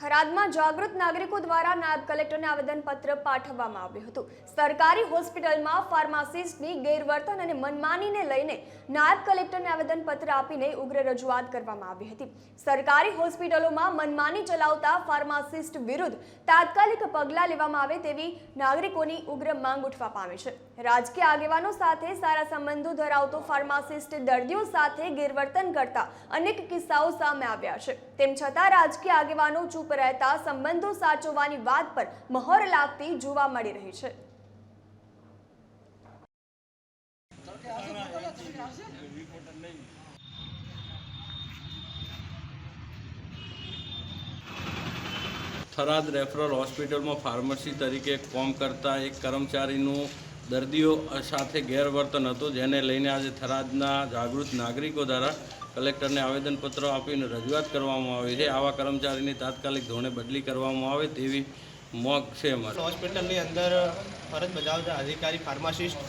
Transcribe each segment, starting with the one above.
થરાદમાં જાગૃત નાગરિકો દ્વારા નાયબ કલેક્ટરને આવેદનપત્ર પાઠવવામાં આવ્યું હતું. સરકારી હોસ્પિટલમાં ફાર્માસિસ્ટની ગેરવર્તન અને મનમાનીને લઈને નાયબ કલેક્ટરને આવેદનપત્ર આપીને ઉગ્ર રજૂઆત કરવામાં આવી હતી. સરકારી હોસ્પિટલોમાં મનમાની ચલાવતા ફાર્માસિસ્ટ વિરુદ્ધ તાત્કાલિક પગલાં લેવામાં આવે તેવી નાગરિકોની ઉગ્ર માંગ ઉઠવા પામી છે. રાજકીય આગેવાનો સાથે સારા સંબંધો ધરાવતો ફાર્માસિસ્ટ દર્દીઓ સાથે ગેરવર્તન કરતા અનેક કિસ્સાઓ સામે આવ્યા છે. તેમ છતાં રાજકીય આગેવાનો ચૂપ રહેતા સંબંધો સાચવવાની વાત પર મહોર લાગતી જોવા મળી રહી છે. થરાદ રેફરલ હોસ્પિટલમાં ફાર્મસી તરીકે કામ કરતા એક કર્મચારીનું દર્દીઓ સાથે ગેરવર્તન હતું, જેને લઈને આજે થરાદના જાગૃત નાગરિકો દ્વારા કલેક્ટરને આવેદનપત્ર આપીને રજૂઆત કરવામાં આવી છે. આવા કર્મચારીની તાત્કાલિક ધોરણે બદલી કરવામાં આવે તેવી મોગ છે અમારી. હોસ્પિટલની અંદર ફરજ બજાવતા અધિકારી ફાર્માસિસ્ટ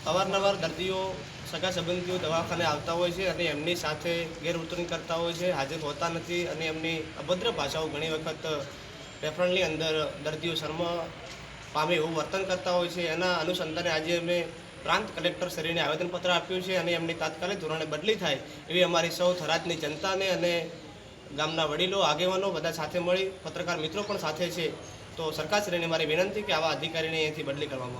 અવારનવાર દર્દીઓ, સગા સંબંધીઓ દવાખાને આવતા હોય છે અને એમની સાથે ગેરવર્તન કરતા હોય છે, હાજર હોતા નથી અને એમની અભદ્ર ભાષાઓ ઘણી વખત રેફરલની અંદર દર્દીઓ શર્મ પામે એવું વર્તન કરતા હોય છે. એના અનુસંધાને આજે અમે પ્રાંત કલેક્ટર શ્રીને આવેદનપત્ર આપ્યું છે અને એમની તાત્કાલિક ધોરણે બદલી થાય એવી અમારી સૌ થરાદની જનતાને અને ગામના વડીલો, આગેવાનો બધા સાથે મળી પત્રકાર મિત્રો પણ સાથે છે. તો સરકારશ્રીને મારી વિનંતી કે આવા અધિકારીને અહીંથી બદલી કરવામાં